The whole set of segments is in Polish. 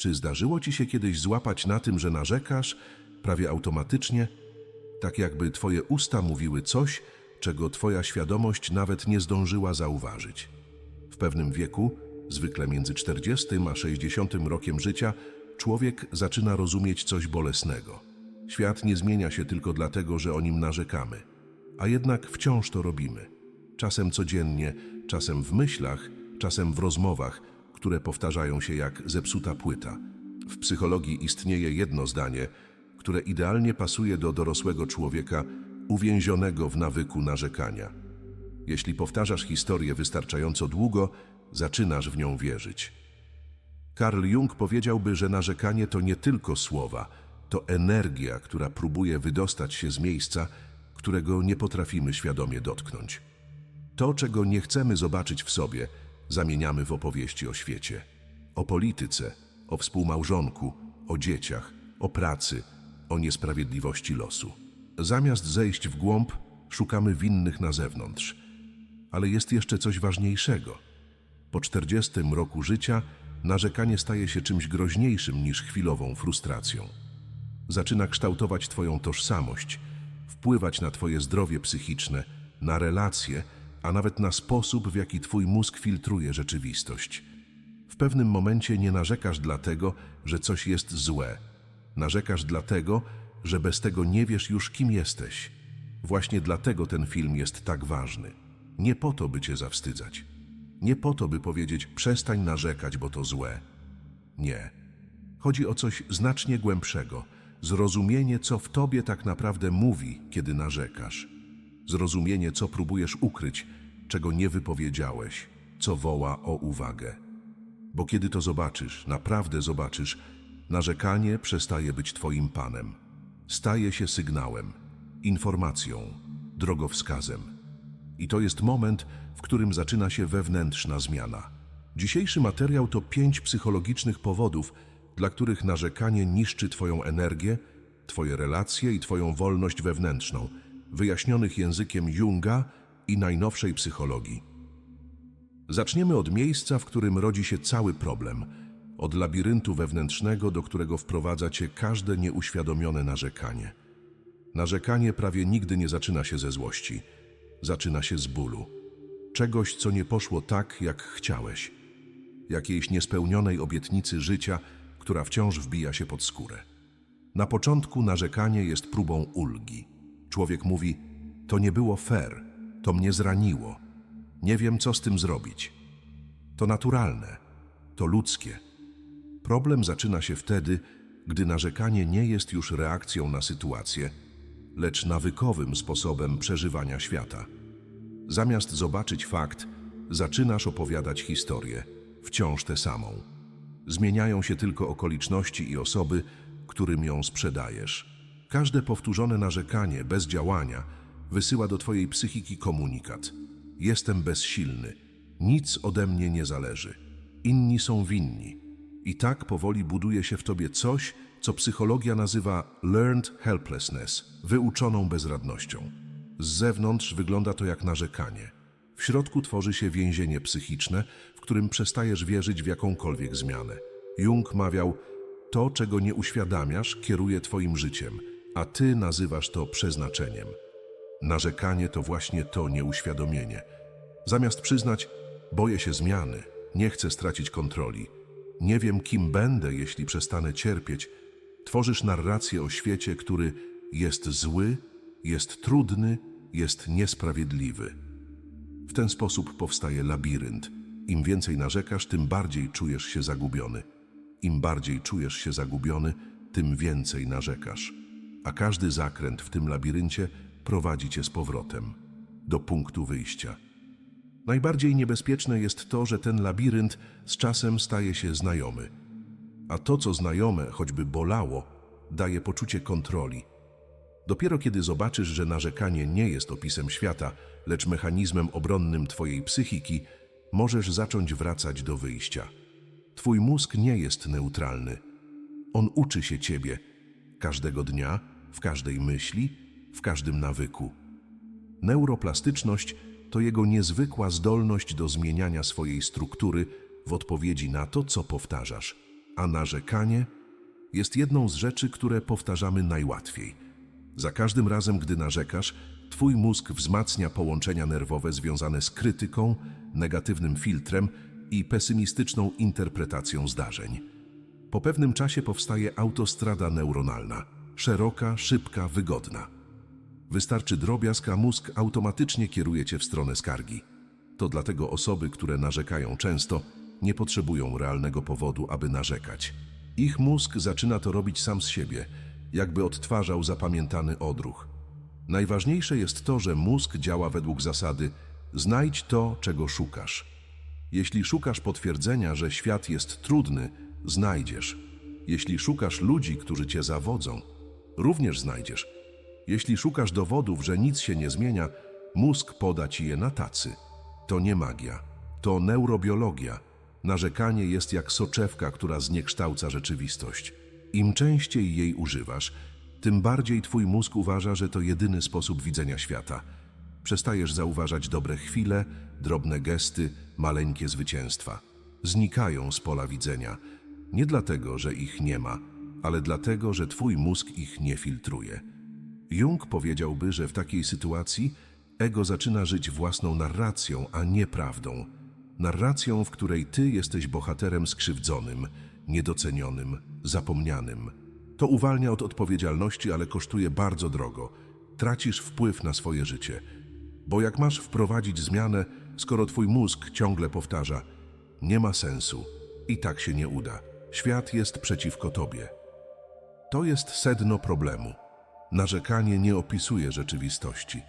Czy zdarzyło ci się kiedyś złapać na tym, że narzekasz prawie automatycznie, tak jakby twoje usta mówiły coś, czego twoja świadomość nawet nie zdążyła zauważyć? W pewnym wieku, zwykle między 40 a 60 rokiem życia, człowiek zaczyna rozumieć coś bolesnego. Świat nie zmienia się tylko dlatego, że o nim narzekamy, a jednak wciąż to robimy. Czasem codziennie, czasem w myślach, czasem w rozmowach, które powtarzają się jak zepsuta płyta. W psychologii istnieje jedno zdanie, które idealnie pasuje do dorosłego człowieka uwięzionego w nawyku narzekania. Jeśli powtarzasz historię wystarczająco długo, zaczynasz w nią wierzyć. Karl Jung powiedziałby, że narzekanie to nie tylko słowa, to energia, która próbuje wydostać się z miejsca, którego nie potrafimy świadomie dotknąć. To, czego nie chcemy zobaczyć w sobie, zamieniamy w opowieści o świecie. O polityce, o współmałżonku, o dzieciach, o pracy, o niesprawiedliwości losu. Zamiast zejść w głąb, szukamy winnych na zewnątrz. Ale jest jeszcze coś ważniejszego. Po 40 roku życia narzekanie staje się czymś groźniejszym niż chwilową frustracją. Zaczyna kształtować Twoją tożsamość, wpływać na Twoje zdrowie psychiczne, na relacje, a nawet na sposób, w jaki Twój mózg filtruje rzeczywistość. W pewnym momencie nie narzekasz dlatego, że coś jest złe. Narzekasz dlatego, że bez tego nie wiesz już, kim jesteś. Właśnie dlatego ten film jest tak ważny. Nie po to, by cię zawstydzać. Nie po to, by powiedzieć, przestań narzekać, bo to złe. Nie. Chodzi o coś znacznie głębszego. Zrozumienie, co w tobie tak naprawdę mówi, kiedy narzekasz. Zrozumienie, co próbujesz ukryć, czego nie wypowiedziałeś, co woła o uwagę. Bo kiedy to zobaczysz, naprawdę zobaczysz, narzekanie przestaje być twoim panem. Staje się sygnałem, informacją, drogowskazem. I to jest moment, w którym zaczyna się wewnętrzna zmiana. Dzisiejszy materiał to pięć psychologicznych powodów, dla których narzekanie niszczy Twoją energię, Twoje relacje i Twoją wolność wewnętrzną, wyjaśnionych językiem Junga i najnowszej psychologii. Zaczniemy od miejsca, w którym rodzi się cały problem, od labiryntu wewnętrznego, do którego wprowadza Cię każde nieuświadomione narzekanie. Narzekanie prawie nigdy nie zaczyna się ze złości, zaczyna się z bólu. Czegoś, co nie poszło tak, jak chciałeś. Jakiejś niespełnionej obietnicy życia, która wciąż wbija się pod skórę. Na początku narzekanie jest próbą ulgi. Człowiek mówi: To nie było fair, to mnie zraniło. Nie wiem, co z tym zrobić. To naturalne, to ludzkie. Problem zaczyna się wtedy, gdy narzekanie nie jest już reakcją na sytuację, lecz nawykowym sposobem przeżywania świata. Zamiast zobaczyć fakt, zaczynasz opowiadać historię, wciąż tę samą. Zmieniają się tylko okoliczności i osoby, którym ją sprzedajesz. Każde powtórzone narzekanie bez działania wysyła do twojej psychiki komunikat. Jestem bezsilny, nic ode mnie nie zależy. Inni są winni. I tak powoli buduje się w tobie coś, co psychologia nazywa learned helplessness, wyuczoną bezradnością. Z zewnątrz wygląda to jak narzekanie. W środku tworzy się więzienie psychiczne, w którym przestajesz wierzyć w jakąkolwiek zmianę. Jung mawiał, to, czego nie uświadamiasz, kieruje twoim życiem, a ty nazywasz to przeznaczeniem. Narzekanie to właśnie to nieuświadomienie. Zamiast przyznać, boję się zmiany, nie chcę stracić kontroli, nie wiem, kim będę, jeśli przestanę cierpieć, tworzysz narrację o świecie, który jest zły, jest trudny, jest niesprawiedliwy. W ten sposób powstaje labirynt. Im więcej narzekasz, tym bardziej czujesz się zagubiony. Im bardziej czujesz się zagubiony, tym więcej narzekasz. A każdy zakręt w tym labiryncie prowadzi cię z powrotem do punktu wyjścia. Najbardziej niebezpieczne jest to, że ten labirynt z czasem staje się znajomy. A to, co znajome, choćby bolało, daje poczucie kontroli. Dopiero kiedy zobaczysz, że narzekanie nie jest opisem świata, lecz mechanizmem obronnym Twojej psychiki, możesz zacząć wracać do wyjścia. Twój mózg nie jest neutralny. On uczy się Ciebie każdego dnia, w każdej myśli, w każdym nawyku. Neuroplastyczność to jego niezwykła zdolność do zmieniania swojej struktury w odpowiedzi na to, co powtarzasz. a narzekanie jest jedną z rzeczy, które powtarzamy najłatwiej. Za każdym razem, gdy narzekasz, twój mózg wzmacnia połączenia nerwowe związane z krytyką, negatywnym filtrem i pesymistyczną interpretacją zdarzeń. Po pewnym czasie powstaje autostrada neuronalna, szeroka, szybka, wygodna. Wystarczy drobiazg, a mózg automatycznie kieruje cię w stronę skargi. To dlatego osoby, które narzekają często, nie potrzebują realnego powodu, aby narzekać. Ich mózg zaczyna to robić sam z siebie, jakby odtwarzał zapamiętany odruch. Najważniejsze jest to, że mózg działa według zasady znajdź to, czego szukasz. Jeśli szukasz potwierdzenia, że świat jest trudny, znajdziesz. Jeśli szukasz ludzi, którzy cię zawodzą, również znajdziesz. Jeśli szukasz dowodów, że nic się nie zmienia, mózg poda ci je na tacy. To nie magia, to neurobiologia. Narzekanie jest jak soczewka, która zniekształca rzeczywistość. Im częściej jej używasz, tym bardziej twój mózg uważa, że to jedyny sposób widzenia świata. Przestajesz zauważać dobre chwile, drobne gesty, maleńkie zwycięstwa. Znikają z pola widzenia. Nie dlatego, że ich nie ma, ale dlatego, że twój mózg ich nie filtruje. Jung powiedziałby, że w takiej sytuacji ego zaczyna żyć własną narracją, a nie prawdą. Narracją, w której ty jesteś bohaterem skrzywdzonym, niedocenionym, zapomnianym. To uwalnia od odpowiedzialności, ale kosztuje bardzo drogo. Tracisz wpływ na swoje życie. Bo jak masz wprowadzić zmianę, skoro twój mózg ciągle powtarza: Nie ma sensu, i tak się nie uda. Świat jest przeciwko tobie. To jest sedno problemu. Narzekanie nie opisuje rzeczywistości.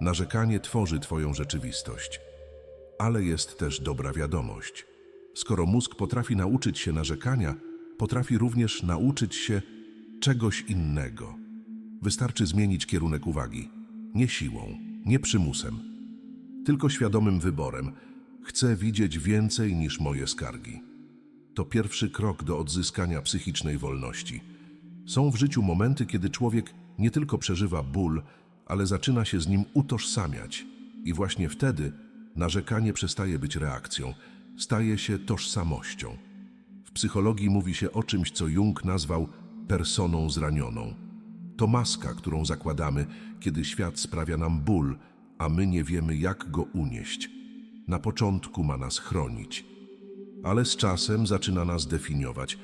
Narzekanie tworzy Twoją rzeczywistość. Ale jest też dobra wiadomość. Skoro mózg potrafi nauczyć się narzekania, potrafi również nauczyć się czegoś innego. Wystarczy zmienić kierunek uwagi. Nie siłą, nie przymusem, tylko świadomym wyborem. Chcę widzieć więcej niż moje skargi. To pierwszy krok do odzyskania psychicznej wolności. Są w życiu momenty, kiedy człowiek nie tylko przeżywa ból, ale zaczyna się z nim utożsamiać. I właśnie wtedy narzekanie przestaje być reakcją, staje się tożsamością. W psychologii mówi się o czymś, co Jung nazwał personą zranioną. To maska, którą zakładamy, kiedy świat sprawia nam ból, a my nie wiemy, jak go unieść. Na początku ma nas chronić, ale z czasem zaczyna nas definiować.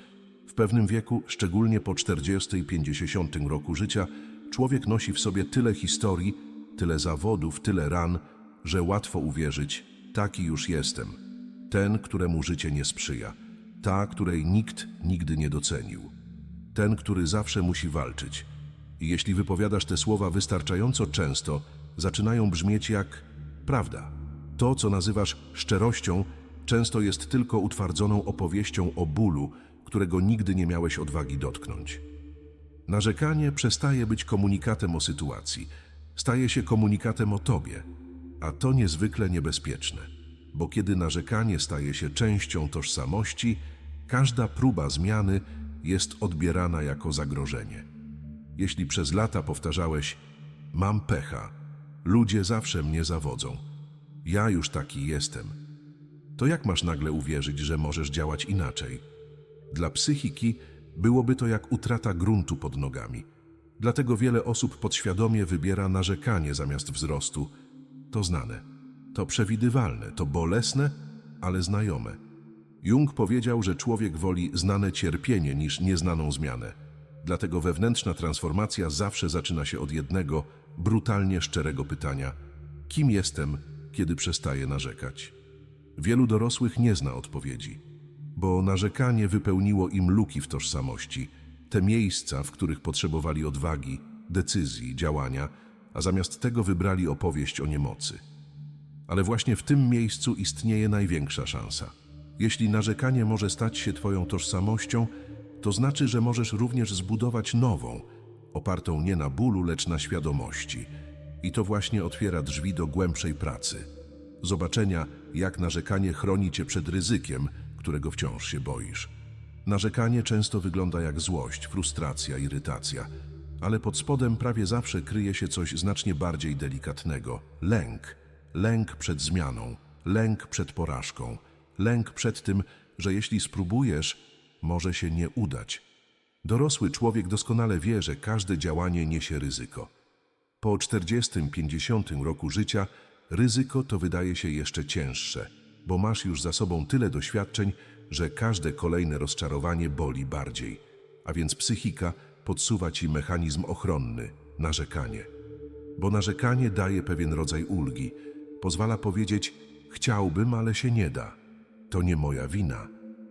W pewnym wieku, szczególnie po 40 i 50 roku życia, człowiek nosi w sobie tyle historii, tyle zawodów, tyle ran, że łatwo uwierzyć, taki już jestem. Ten, któremu życie nie sprzyja, ta, której nikt nigdy nie docenił, ten, który zawsze musi walczyć. I jeśli wypowiadasz te słowa wystarczająco często, zaczynają brzmieć jak prawda. To, co nazywasz szczerością, często jest tylko utwardzoną opowieścią o bólu, którego nigdy nie miałeś odwagi dotknąć. Narzekanie przestaje być komunikatem o sytuacji, staje się komunikatem o tobie, a to niezwykle niebezpieczne, bo kiedy narzekanie staje się częścią tożsamości, każda próba zmiany jest odbierana jako zagrożenie. Jeśli przez lata powtarzałeś: Mam pecha, ludzie zawsze mnie zawodzą, ja już taki jestem, to jak masz nagle uwierzyć, że możesz działać inaczej? Dla psychiki byłoby to jak utrata gruntu pod nogami. Dlatego wiele osób podświadomie wybiera narzekanie zamiast wzrostu. To znane, to przewidywalne, to bolesne, ale znajome. Jung powiedział, że człowiek woli znane cierpienie niż nieznaną zmianę. Dlatego wewnętrzna transformacja zawsze zaczyna się od jednego, brutalnie szczerego pytania: kim jestem, kiedy przestaję narzekać? Wielu dorosłych nie zna odpowiedzi bo narzekanie wypełniło im luki w tożsamości, te miejsca, w których potrzebowali odwagi, decyzji, działania, a zamiast tego wybrali opowieść o niemocy. Ale właśnie w tym miejscu istnieje największa szansa. Jeśli narzekanie może stać się Twoją tożsamością, to znaczy, że możesz również zbudować nową, opartą nie na bólu, lecz na świadomości. I to właśnie otwiera drzwi do głębszej pracy. Zobaczenia, jak narzekanie chroni Cię przed ryzykiem, którego wciąż się boisz. Narzekanie często wygląda jak złość, frustracja, irytacja, ale pod spodem prawie zawsze kryje się coś znacznie bardziej delikatnego lęk. Lęk przed zmianą, lęk przed porażką, lęk przed tym, że jeśli spróbujesz, może się nie udać. Dorosły człowiek doskonale wie, że każde działanie niesie ryzyko. Po 40-50 roku życia ryzyko to wydaje się jeszcze cięższe, bo masz już za sobą tyle doświadczeń, że każde kolejne rozczarowanie boli bardziej, a więc psychika podsuwa ci mechanizm ochronny narzekanie. Bo narzekanie daje pewien rodzaj ulgi, pozwala powiedzieć: Chciałbym, ale się nie da. To nie moja wina.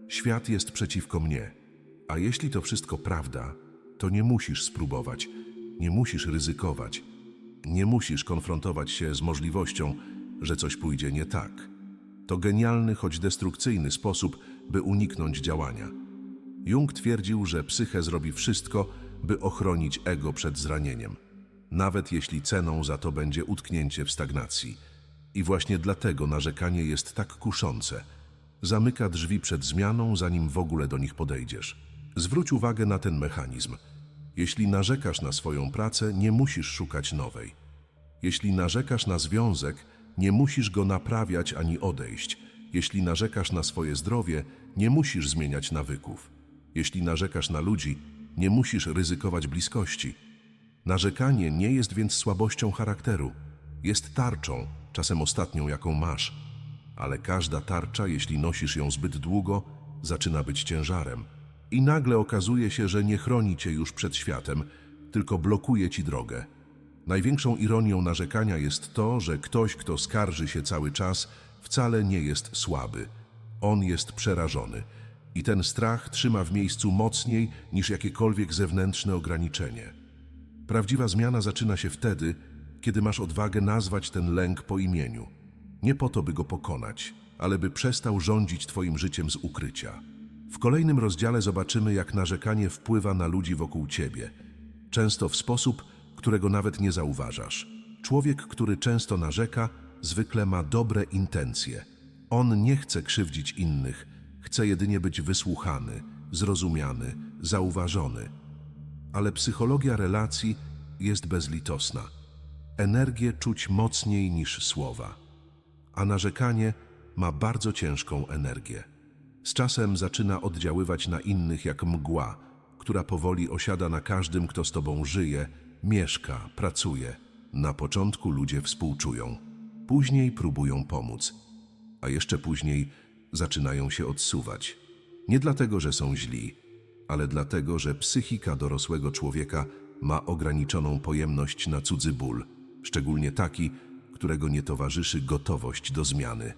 Świat jest przeciwko mnie. A jeśli to wszystko prawda, to nie musisz spróbować, nie musisz ryzykować, nie musisz konfrontować się z możliwością, że coś pójdzie nie tak. To genialny, choć destrukcyjny sposób, by uniknąć działania. Jung twierdził, że psychę zrobi wszystko, by ochronić ego przed zranieniem, nawet jeśli ceną za to będzie utknięcie w stagnacji. I właśnie dlatego narzekanie jest tak kuszące. Zamyka drzwi przed zmianą, zanim w ogóle do nich podejdziesz. Zwróć uwagę na ten mechanizm. Jeśli narzekasz na swoją pracę, nie musisz szukać nowej. Jeśli narzekasz na związek, nie musisz go naprawiać ani odejść. Jeśli narzekasz na swoje zdrowie, nie musisz zmieniać nawyków. Jeśli narzekasz na ludzi, nie musisz ryzykować bliskości. Narzekanie nie jest więc słabością charakteru. Jest tarczą, czasem ostatnią, jaką masz. Ale każda tarcza, jeśli nosisz ją zbyt długo, zaczyna być ciężarem. I nagle okazuje się, że nie chroni cię już przed światem, tylko blokuje ci drogę. Największą ironią narzekania jest to, że ktoś, kto skarży się cały czas, wcale nie jest słaby. On jest przerażony. I ten strach trzyma w miejscu mocniej niż jakiekolwiek zewnętrzne ograniczenie. Prawdziwa zmiana zaczyna się wtedy, kiedy masz odwagę nazwać ten lęk po imieniu. Nie po to, by go pokonać, ale by przestał rządzić Twoim życiem z ukrycia. W kolejnym rozdziale zobaczymy, jak narzekanie wpływa na ludzi wokół Ciebie, często w sposób, którego nawet nie zauważasz. Człowiek, który często narzeka, zwykle ma dobre intencje. On nie chce krzywdzić innych, chce jedynie być wysłuchany, zrozumiany, zauważony. Ale psychologia relacji jest bezlitosna. Energię czuć mocniej niż słowa, a narzekanie ma bardzo ciężką energię. Z czasem zaczyna oddziaływać na innych jak mgła, która powoli osiada na każdym, kto z tobą żyje, mieszka, pracuje. Na początku ludzie współczują, później próbują pomóc, a jeszcze później zaczynają się odsuwać. Nie dlatego, że są źli, ale dlatego, że psychika dorosłego człowieka ma ograniczoną pojemność na cudzy ból, szczególnie taki, którego nie towarzyszy gotowość do zmiany.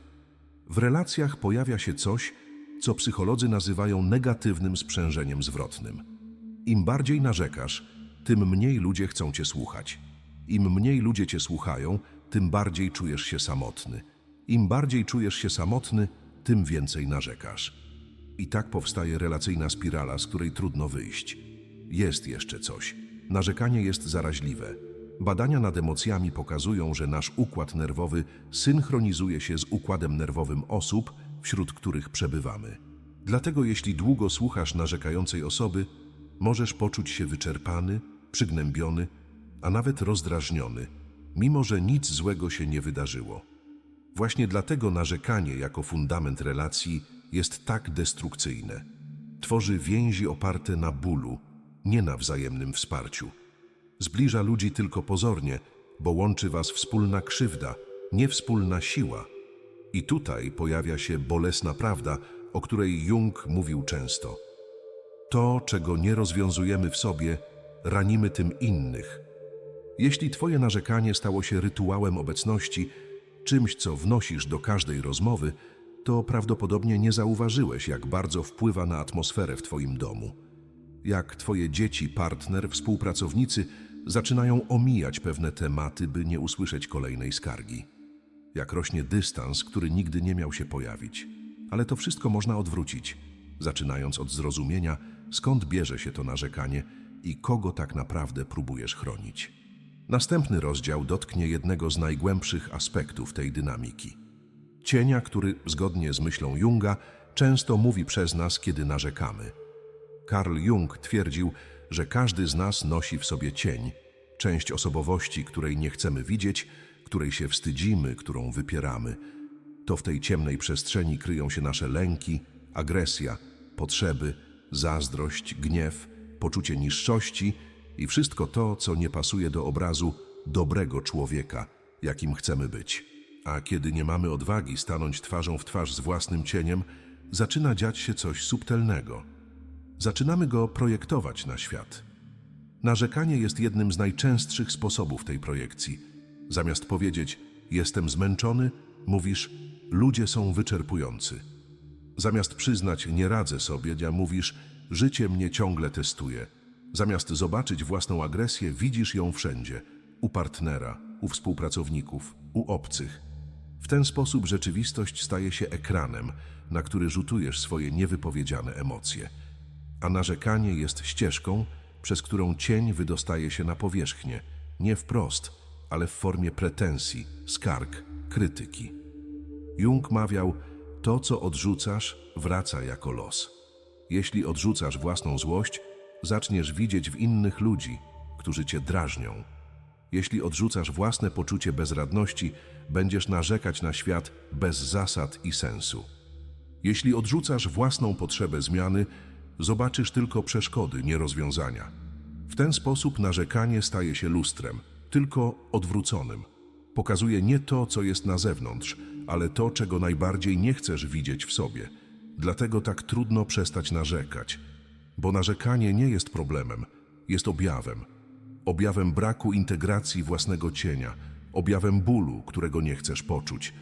W relacjach pojawia się coś, co psycholodzy nazywają negatywnym sprzężeniem zwrotnym. Im bardziej narzekasz, tym mniej ludzie chcą cię słuchać. Im mniej ludzie cię słuchają, tym bardziej czujesz się samotny. Im bardziej czujesz się samotny, tym więcej narzekasz. I tak powstaje relacyjna spirala, z której trudno wyjść. Jest jeszcze coś. Narzekanie jest zaraźliwe. Badania nad emocjami pokazują, że nasz układ nerwowy synchronizuje się z układem nerwowym osób, wśród których przebywamy. Dlatego jeśli długo słuchasz narzekającej osoby, możesz poczuć się wyczerpany, przygnębiony, a nawet rozdrażniony, mimo że nic złego się nie wydarzyło. Właśnie dlatego narzekanie jako fundament relacji jest tak destrukcyjne. Tworzy więzi oparte na bólu, nie na wzajemnym wsparciu. Zbliża ludzi tylko pozornie, bo łączy was wspólna krzywda, nie wspólna siła. I tutaj pojawia się bolesna prawda, o której Jung mówił często. To, czego nie rozwiązujemy w sobie, ranimy tym innych. Jeśli Twoje narzekanie stało się rytuałem obecności, czymś, co wnosisz do każdej rozmowy, to prawdopodobnie nie zauważyłeś, jak bardzo wpływa na atmosferę w Twoim domu. Jak Twoje dzieci, partner, współpracownicy zaczynają omijać pewne tematy, by nie usłyszeć kolejnej skargi. Jak rośnie dystans, który nigdy nie miał się pojawić. Ale to wszystko można odwrócić, zaczynając od zrozumienia, skąd bierze się to narzekanie i kogo tak naprawdę próbujesz chronić. Następny rozdział dotknie jednego z najgłębszych aspektów tej dynamiki. Cienia, który, zgodnie z myślą Junga, często mówi przez nas, kiedy narzekamy. Carl Jung twierdził, że każdy z nas nosi w sobie cień, część osobowości, której nie chcemy widzieć, której się wstydzimy, którą wypieramy. To w tej ciemnej przestrzeni kryją się nasze lęki, agresja, potrzeby, zazdrość, gniew, poczucie niższości i wszystko to, co nie pasuje do obrazu dobrego człowieka, jakim chcemy być. A kiedy nie mamy odwagi stanąć twarzą w twarz z własnym cieniem, zaczyna dziać się coś subtelnego. Zaczynamy go projektować na świat. Narzekanie jest jednym z najczęstszych sposobów tej projekcji. Zamiast powiedzieć jestem zmęczony, mówisz ludzie są wyczerpujący. Zamiast przyznać nie radzę sobie, ja mówisz życie mnie ciągle testuje. Zamiast zobaczyć własną agresję, widzisz ją wszędzie u partnera, u współpracowników, u obcych. W ten sposób rzeczywistość staje się ekranem, na który rzutujesz swoje niewypowiedziane emocje. A narzekanie jest ścieżką, przez którą cień wydostaje się na powierzchnię, nie wprost, ale w formie pretensji, skarg, krytyki. Jung mawiał: To, co odrzucasz, wraca jako los. Jeśli odrzucasz własną złość, zaczniesz widzieć w innych ludzi, którzy cię drażnią. Jeśli odrzucasz własne poczucie bezradności, będziesz narzekać na świat bez zasad i sensu. Jeśli odrzucasz własną potrzebę zmiany, zobaczysz tylko przeszkody, nie rozwiązania. W ten sposób narzekanie staje się lustrem, tylko odwróconym. Pokazuje nie to, co jest na zewnątrz, ale to, czego najbardziej nie chcesz widzieć w sobie. Dlatego tak trudno przestać narzekać, bo narzekanie nie jest problemem, jest objawem. Objawem braku integracji własnego cienia, objawem bólu, którego nie chcesz poczuć,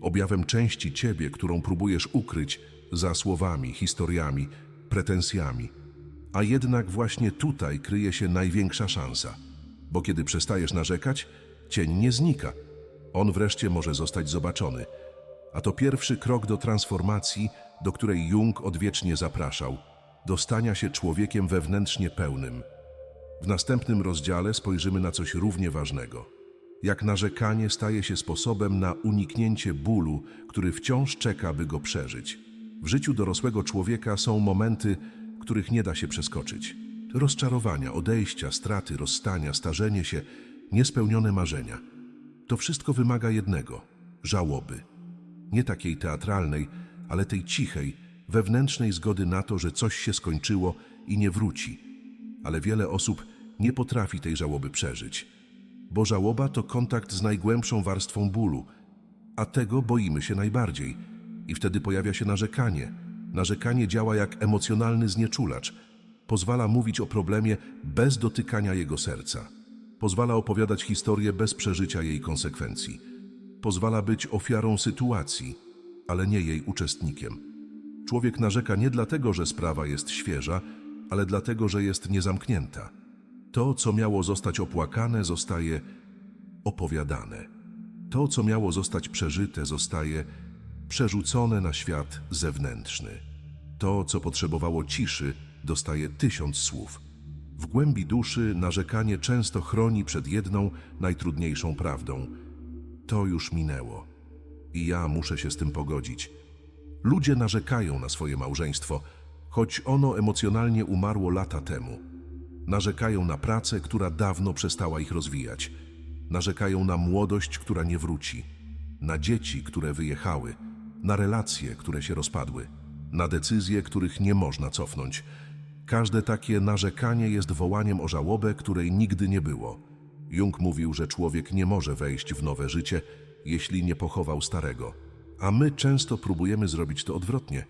objawem części ciebie, którą próbujesz ukryć za słowami, historiami, pretensjami. A jednak właśnie tutaj kryje się największa szansa, bo kiedy przestajesz narzekać, cień nie znika. On wreszcie może zostać zobaczony. A to pierwszy krok do transformacji, do której Jung odwiecznie zapraszał, do stania się człowiekiem wewnętrznie pełnym. W następnym rozdziale spojrzymy na coś równie ważnego. Jak narzekanie staje się sposobem na uniknięcie bólu, który wciąż czeka, by go przeżyć. W życiu dorosłego człowieka są momenty, których nie da się przeskoczyć. Rozczarowania, odejścia, straty, rozstania, starzenie się, niespełnione marzenia. To wszystko wymaga jednego żałoby. Nie takiej teatralnej, ale tej cichej, wewnętrznej zgody na to, że coś się skończyło i nie wróci. Ale wiele osób nie potrafi tej żałoby przeżyć, bo żałoba to kontakt z najgłębszą warstwą bólu, a tego boimy się najbardziej. I wtedy pojawia się narzekanie. Narzekanie działa jak emocjonalny znieczulacz. Pozwala mówić o problemie bez dotykania jego serca. Pozwala opowiadać historię bez przeżycia jej konsekwencji. Pozwala być ofiarą sytuacji, ale nie jej uczestnikiem. Człowiek narzeka nie dlatego, że sprawa jest świeża, ale dlatego, że jest niezamknięta. To, co miało zostać opłakane, zostaje opowiadane. To, co miało zostać przeżyte, zostaje przerzucone na świat zewnętrzny. To, co potrzebowało ciszy, dostaje tysiąc słów. W głębi duszy narzekanie często chroni przed jedną, najtrudniejszą prawdą. To już minęło. I ja muszę się z tym pogodzić. Ludzie narzekają na swoje małżeństwo, choć ono emocjonalnie umarło lata temu. Narzekają na pracę, która dawno przestała ich rozwijać. Narzekają na młodość, która nie wróci. Na dzieci, które wyjechały. Na relacje, które się rozpadły. Na decyzje, których nie można cofnąć. Każde takie narzekanie jest wołaniem o żałobę, której nigdy nie było. Jung mówił, że człowiek nie może wejść w nowe życie, jeśli nie pochował starego. A my często próbujemy zrobić to odwrotnie.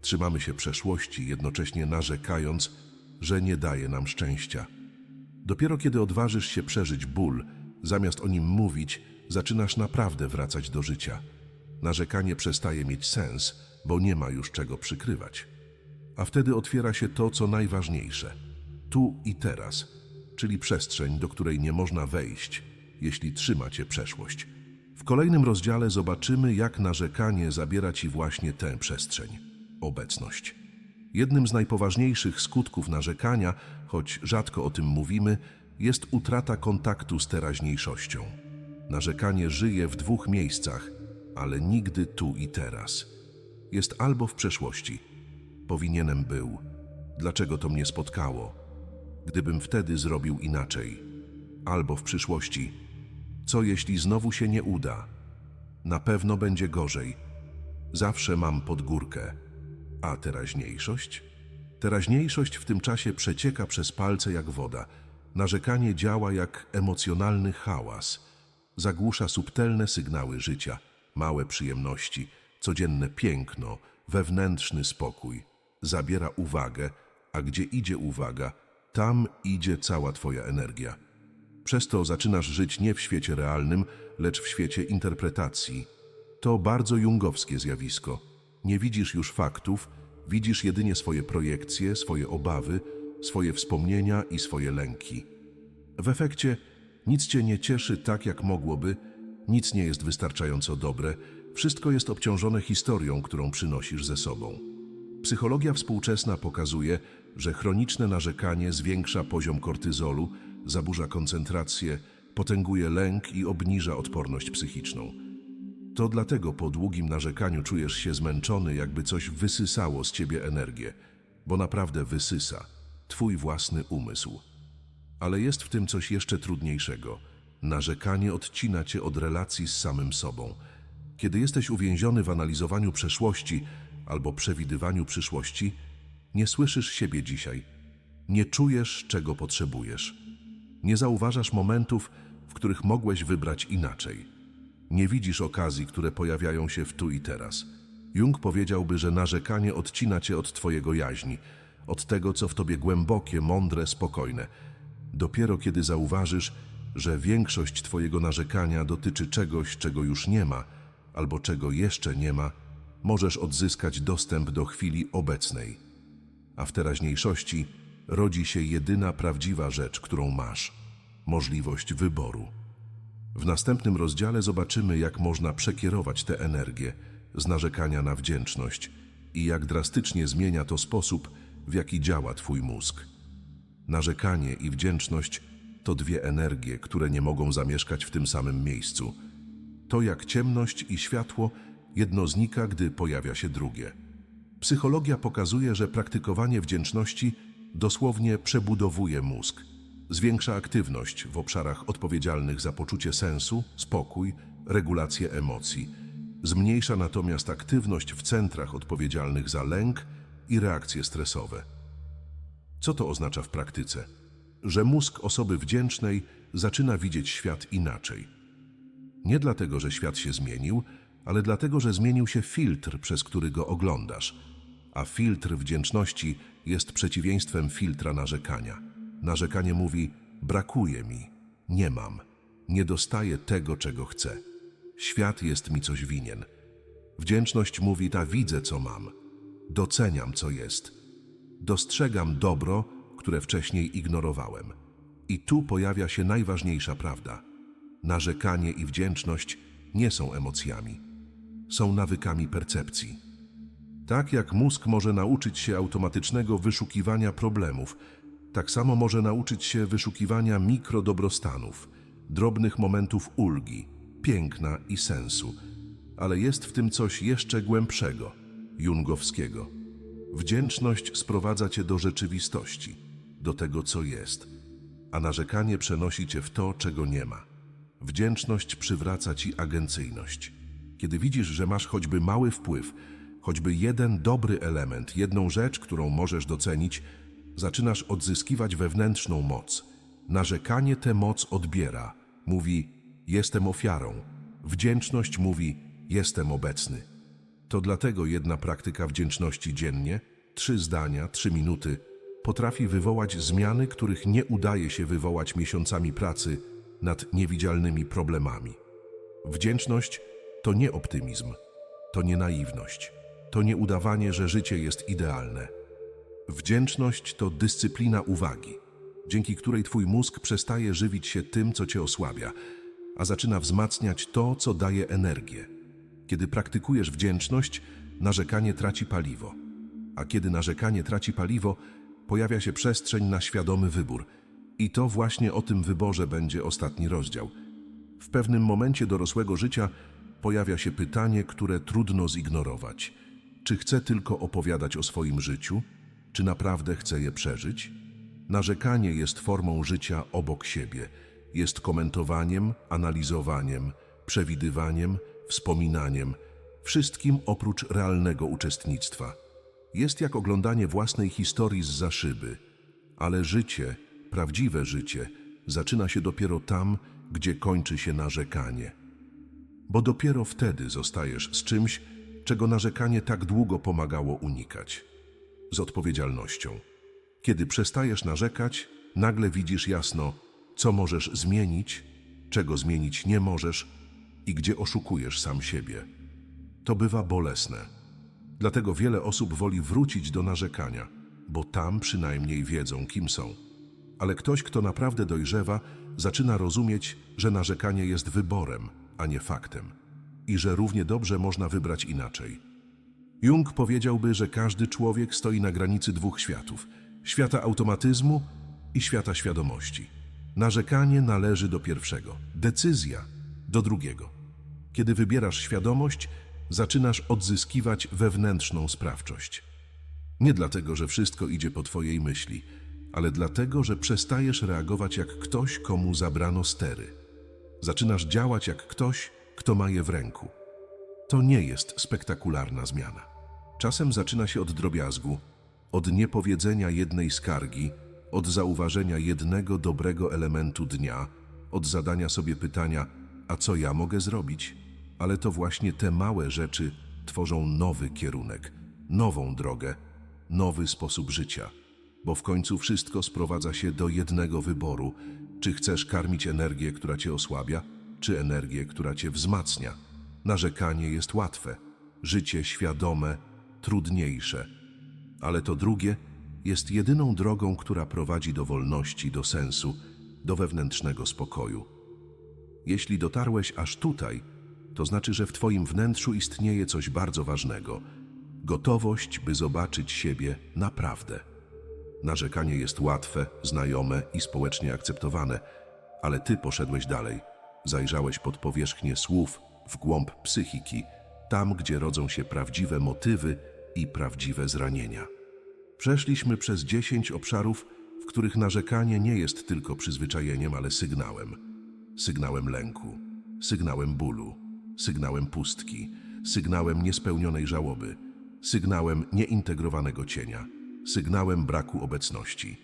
Trzymamy się przeszłości, jednocześnie narzekając, że nie daje nam szczęścia. Dopiero kiedy odważysz się przeżyć ból, zamiast o nim mówić, zaczynasz naprawdę wracać do życia. Narzekanie przestaje mieć sens, bo nie ma już czego przykrywać. A wtedy otwiera się to, co najważniejsze tu i teraz, czyli przestrzeń, do której nie można wejść, jeśli trzyma cię przeszłość. W kolejnym rozdziale zobaczymy, jak narzekanie zabiera ci właśnie tę przestrzeń obecność. Jednym z najpoważniejszych skutków narzekania, choć rzadko o tym mówimy, jest utrata kontaktu z teraźniejszością. Narzekanie żyje w dwóch miejscach, ale nigdy tu i teraz. Jest albo w przeszłości. Powinienem był. Dlaczego to mnie spotkało? Gdybym wtedy zrobił inaczej. Albo w przyszłości. Co jeśli znowu się nie uda? Na pewno będzie gorzej. Zawsze mam pod górkę. A teraźniejszość? Teraźniejszość w tym czasie przecieka przez palce jak woda. Narzekanie działa jak emocjonalny hałas. Zagłusza subtelne sygnały życia, małe przyjemności, codzienne piękno, wewnętrzny spokój. Zabiera uwagę, a gdzie idzie uwaga, tam idzie cała Twoja energia. Przez to zaczynasz żyć nie w świecie realnym, lecz w świecie interpretacji. To bardzo jungowskie zjawisko. Nie widzisz już faktów, widzisz jedynie swoje projekcje, swoje obawy, swoje wspomnienia i swoje lęki. W efekcie nic cię nie cieszy tak, jak mogłoby, nic nie jest wystarczająco dobre, wszystko jest obciążone historią, którą przynosisz ze sobą. Psychologia współczesna pokazuje, że chroniczne narzekanie zwiększa poziom kortyzolu, zaburza koncentrację, potęguje lęk i obniża odporność psychiczną. To dlatego po długim narzekaniu czujesz się zmęczony, jakby coś wysysało z ciebie energię, bo naprawdę wysysa twój własny umysł. Ale jest w tym coś jeszcze trudniejszego. Narzekanie odcina cię od relacji z samym sobą. Kiedy jesteś uwięziony w analizowaniu przeszłości albo przewidywaniu przyszłości, nie słyszysz siebie dzisiaj. Nie czujesz, czego potrzebujesz. Nie zauważasz momentów, w których mogłeś wybrać inaczej. Nie widzisz okazji, które pojawiają się w tu i teraz. Jung powiedziałby, że narzekanie odcina cię od twojego jaźni, od tego, co w tobie głębokie, mądre, spokojne. Dopiero kiedy zauważysz, że większość twojego narzekania dotyczy czegoś, czego już nie ma, albo czego jeszcze nie ma, możesz odzyskać dostęp do chwili obecnej. A w teraźniejszości rodzi się jedyna prawdziwa rzecz, którą masz możliwość wyboru. W następnym rozdziale zobaczymy, jak można przekierować tę energię z narzekania na wdzięczność i jak drastycznie zmienia to sposób, w jaki działa Twój mózg. Narzekanie i wdzięczność to dwie energie, które nie mogą zamieszkać w tym samym miejscu. To jak ciemność i światło, jedno znika, gdy pojawia się drugie. Psychologia pokazuje, że praktykowanie wdzięczności dosłownie przebudowuje mózg. Zwiększa aktywność w obszarach odpowiedzialnych za poczucie sensu, spokój, regulację emocji. Zmniejsza natomiast aktywność w centrach odpowiedzialnych za lęk i reakcje stresowe. Co to oznacza w praktyce? Że mózg osoby wdzięcznej zaczyna widzieć świat inaczej. Nie dlatego, że świat się zmienił, ale dlatego, że zmienił się filtr, przez który go oglądasz. A filtr wdzięczności jest przeciwieństwem filtra narzekania. Narzekanie mówi: brakuje mi, nie mam, nie dostaję tego, czego chcę. Świat jest mi coś winien. Wdzięczność mówi: ta widzę, co mam, doceniam, co jest, dostrzegam dobro, które wcześniej ignorowałem. I tu pojawia się najważniejsza prawda. Narzekanie i wdzięczność nie są emocjami, są nawykami percepcji. Tak jak mózg może nauczyć się automatycznego wyszukiwania problemów, tak samo może nauczyć się wyszukiwania mikrodobrostanów, drobnych momentów ulgi, piękna i sensu. Ale jest w tym coś jeszcze głębszego, jungowskiego. Wdzięczność sprowadza cię do rzeczywistości, do tego, co jest, a narzekanie przenosi cię w to, czego nie ma. Wdzięczność przywraca ci agencyjność. Kiedy widzisz, że masz choćby mały wpływ, choćby jeden dobry element, jedną rzecz, którą możesz docenić, zaczynasz odzyskiwać wewnętrzną moc. Narzekanie tę moc odbiera. Mówi: Jestem ofiarą. Wdzięczność mówi: Jestem obecny. To dlatego jedna praktyka wdzięczności dziennie, trzy zdania, trzy minuty, potrafi wywołać zmiany, których nie udaje się wywołać miesiącami pracy nad niewidzialnymi problemami. Wdzięczność to nie optymizm, to nie naiwność, to nie udawanie, że życie jest idealne. Wdzięczność to dyscyplina uwagi, dzięki której twój mózg przestaje żywić się tym, co cię osłabia, a zaczyna wzmacniać to, co daje energię. Kiedy praktykujesz wdzięczność, narzekanie traci paliwo, a kiedy narzekanie traci paliwo, pojawia się przestrzeń na świadomy wybór. I to właśnie o tym wyborze będzie ostatni rozdział. W pewnym momencie dorosłego życia pojawia się pytanie, które trudno zignorować. Czy chcę tylko opowiadać o swoim życiu? Czy naprawdę chcę je przeżyć? Narzekanie jest formą życia obok siebie. Jest komentowaniem, analizowaniem, przewidywaniem, wspominaniem, wszystkim oprócz realnego uczestnictwa. Jest jak oglądanie własnej historii z za szyby, ale życie, prawdziwe życie, zaczyna się dopiero tam, gdzie kończy się narzekanie. Bo dopiero wtedy zostajesz z czymś, czego narzekanie tak długo pomagało unikać. Z odpowiedzialnością. Kiedy przestajesz narzekać, nagle widzisz jasno, co możesz zmienić, czego zmienić nie możesz i gdzie oszukujesz sam siebie. To bywa bolesne. Dlatego wiele osób woli wrócić do narzekania, bo tam przynajmniej wiedzą, kim są. Ale ktoś, kto naprawdę dojrzewa, zaczyna rozumieć, że narzekanie jest wyborem, a nie faktem. I że równie dobrze można wybrać inaczej. Jung powiedziałby, że każdy człowiek stoi na granicy dwóch światów: świata automatyzmu i świata świadomości. Narzekanie należy do pierwszego, decyzja do drugiego. Kiedy wybierasz świadomość, zaczynasz odzyskiwać wewnętrzną sprawczość. Nie dlatego, że wszystko idzie po Twojej myśli, ale dlatego, że przestajesz reagować jak ktoś, komu zabrano stery. Zaczynasz działać jak ktoś, kto ma je w ręku. To nie jest spektakularna zmiana. Czasem zaczyna się od drobiazgu, od niepowiedzenia jednej skargi, od zauważenia jednego dobrego elementu dnia, od zadania sobie pytania, a co ja mogę zrobić? Ale to właśnie te małe rzeczy tworzą nowy kierunek, nową drogę, nowy sposób życia. Bo w końcu wszystko sprowadza się do jednego wyboru: czy chcesz karmić energię, która cię osłabia, czy energię, która cię wzmacnia. Narzekanie jest łatwe, życie świadome trudniejsze, ale to drugie jest jedyną drogą, która prowadzi do wolności, do sensu, do wewnętrznego spokoju. Jeśli dotarłeś aż tutaj, to znaczy, że w Twoim wnętrzu istnieje coś bardzo ważnego gotowość, by zobaczyć siebie naprawdę. Narzekanie jest łatwe, znajome i społecznie akceptowane, ale Ty poszedłeś dalej. Zajrzałeś pod powierzchnię słów, w głąb psychiki, tam, gdzie rodzą się prawdziwe motywy i prawdziwe zranienia. Przeszliśmy przez dziesięć obszarów, w których narzekanie nie jest tylko przyzwyczajeniem, ale sygnałem. Sygnałem lęku, sygnałem bólu, sygnałem pustki, sygnałem niespełnionej żałoby, sygnałem nieintegrowanego cienia, sygnałem braku obecności,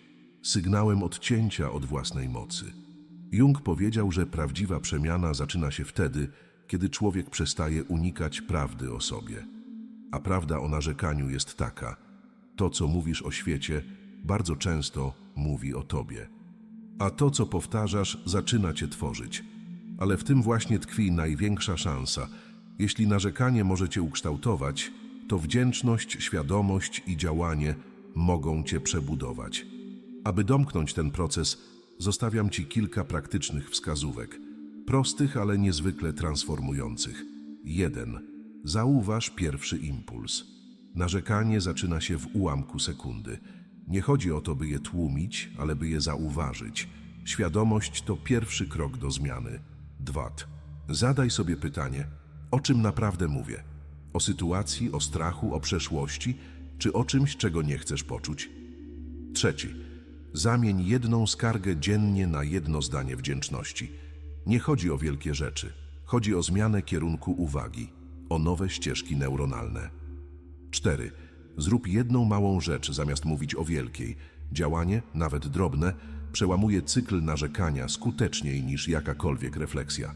sygnałem odcięcia od własnej mocy. Jung powiedział, że prawdziwa przemiana zaczyna się wtedy, kiedy człowiek przestaje unikać prawdy o sobie. A prawda o narzekaniu jest taka: to, co mówisz o świecie, bardzo często mówi o tobie. A to, co powtarzasz, zaczyna cię tworzyć. Ale w tym właśnie tkwi największa szansa. Jeśli narzekanie może cię ukształtować, to wdzięczność, świadomość i działanie mogą cię przebudować. Aby domknąć ten proces, zostawiam ci kilka praktycznych wskazówek. Prostych, ale niezwykle transformujących. 1. Zauważ pierwszy impuls. Narzekanie zaczyna się w ułamku sekundy. Nie chodzi o to, by je tłumić, ale by je zauważyć. Świadomość to pierwszy krok do zmiany. 2. Zadaj sobie pytanie, o czym naprawdę mówię? O sytuacji, o strachu, o przeszłości, czy o czymś, czego nie chcesz poczuć? Trzeci. Zamień jedną skargę dziennie na jedno zdanie wdzięczności. Nie chodzi o wielkie rzeczy. Chodzi o zmianę kierunku uwagi, o nowe ścieżki neuronalne. 4. Zrób jedną małą rzecz zamiast mówić o wielkiej. Działanie, nawet drobne, przełamuje cykl narzekania skuteczniej niż jakakolwiek refleksja.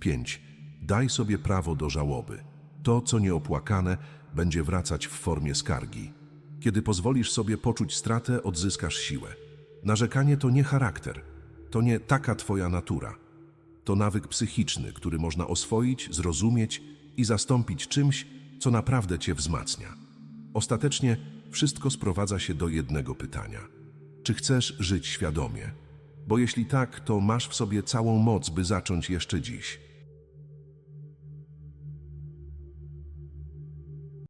5. Daj sobie prawo do żałoby. To, co nieopłakane, będzie wracać w formie skargi. Kiedy pozwolisz sobie poczuć stratę, odzyskasz siłę. Narzekanie to nie charakter, to nie taka twoja natura. To nawyk psychiczny, który można oswoić, zrozumieć i zastąpić czymś, co naprawdę cię wzmacnia. Ostatecznie wszystko sprowadza się do jednego pytania: czy chcesz żyć świadomie? Bo jeśli tak, to masz w sobie całą moc, by zacząć jeszcze dziś.